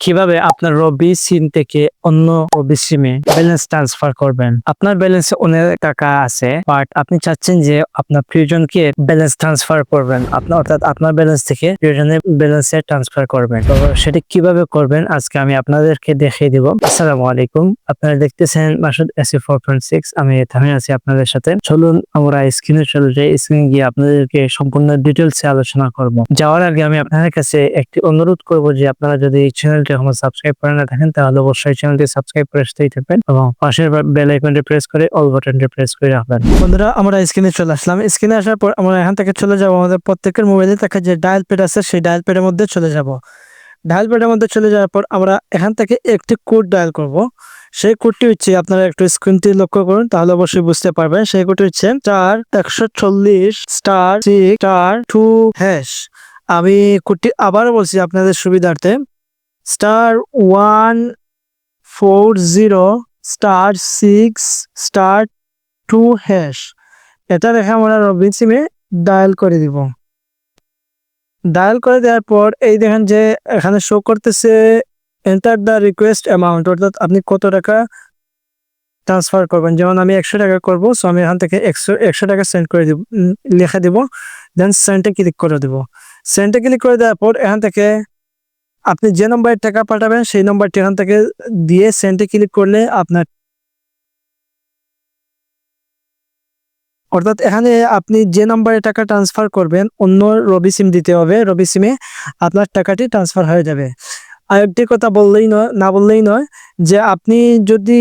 কীভাবে আপনার রবি সিম থেকে অন্য রবি সিমে ব্যালেন্স ট্রান্সফার করবেন? আপনার ব্যালেন্সে অনেক টাকা আছে বাট আপনি চাচ্ছেন যে আপনার প্রিয়জনকে ব্যালেন্স ট্রান্সফার করবেন। আপনার অর্থাৎ আপনার ব্যালেন্স থেকে প্রিয়জনের ব্যালেন্সে ট্রান্সফার করবেন। তো সেটা কীভাবে করবেন আজকে আমি আপনাদেরকে দেখিয়ে দিব। আসসালামু আলাইকুম। আপনারা দেখতেছেন Masud AC four point six আমি থামে আছি আপনাদের সাথে। চলুন আমরা স্ক্রিনে চলে যাই। স্ক্রিনে গিয়ে আপনাদেরকে সম্পূর্ণ ডিটেলসে আলোচনা করব। যাওয়ার আগে আমি আপনাদের কাছে একটি অনুরোধ করব যে আপনারা যদি এই চ্যানেলটি এখনও সাবস্ক্রাইব করে না থাকেন, তাহলে অবশ্যই চ্যানেলটি সাবস্ক্রাইব করে সাথেই থাকবেন এবং পাশের বেল আইকনটি প্রেস করে অল বাটনটি প্রেস করে রাখবেন। বন্ধুরা, আমরা স্ক্রিনে চলে আসলাম। স্ক্রিনে আসার পর আমরা এখান থেকে চলে যাব আমাদের প্রত্যেকের মোবাইলে থাকা যে ডায়াল প্যাড আছে, সেই ডায়াল প্যাডের মধ্যে চলে যাব। ডায়াল প্যাডের মধ্যে চলে যাওয়ার পর আমরা এখান থেকে একটি কোড ডায়াল করব। সেই কোডটি হচ্ছে, আপনারা একটু স্ক্রিনটি লক্ষ্য করুন, তাহলে অবশ্যই বুঝতে পারবেন। সেই কোডটি হচ্ছে চার একশো চল্লিশ star six star two hash আমি কোডটি আবারও বলছি আপনাদের সুবিধার্থে। Star one four zero star six star two hash এটা রেখে আমরা রবিন সিমে ডায়াল করে দিব। ডায়াল করে দেওয়ার পর এই দেখেন যে এখানে শো করতেছে এন্টার দ্য রিকোয়েস্ট অ্যামাউন্ট অর্থাৎ আপনি কত টাকা ট্রান্সফার করবেন। যেমন আমি একশো টাকা করব সো আমি এখান থেকে একশো একশো টাকা সেন্ড করে দিব লিখে দিব। দেন সেন্টে ক্লিক করে দিব। সেন্টে ক্লিক করে দেওয়ার পর এখান থেকে আপনি যে নম্বরে টাকা পাঠাবেন, সেই নম্বরটি এখান থেকে দিয়ে সেন্টে ক্লিক করলে আপনার অর্থাৎ এখানে আপনি যে নাম্বারে টাকা ট্রান্সফার করবেন, অন্য রবি সিম দিতে হবে। রবি সিমে আপনার টাকাটি ট্রান্সফার হয়ে যাবে। আরেকটি কথা বললেই নয়, না বললেই নয় যে আপনি যদি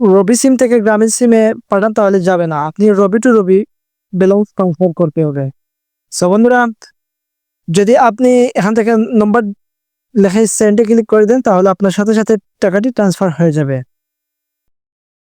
রবি সিম থেকে গ্রামীণ সিমে পাঠান, তাহলে যাবে না। আপনি Robi to Robi balance transfer করতে হবে। সো বন্ধুরা, যদি আপনি এখান থেকে নম্বর লেখে সেন্ডে ক্লিক করে দেন তাহলে আপনার সাথে সাথে টাকাটি ট্রান্সফার হয়ে যাবে।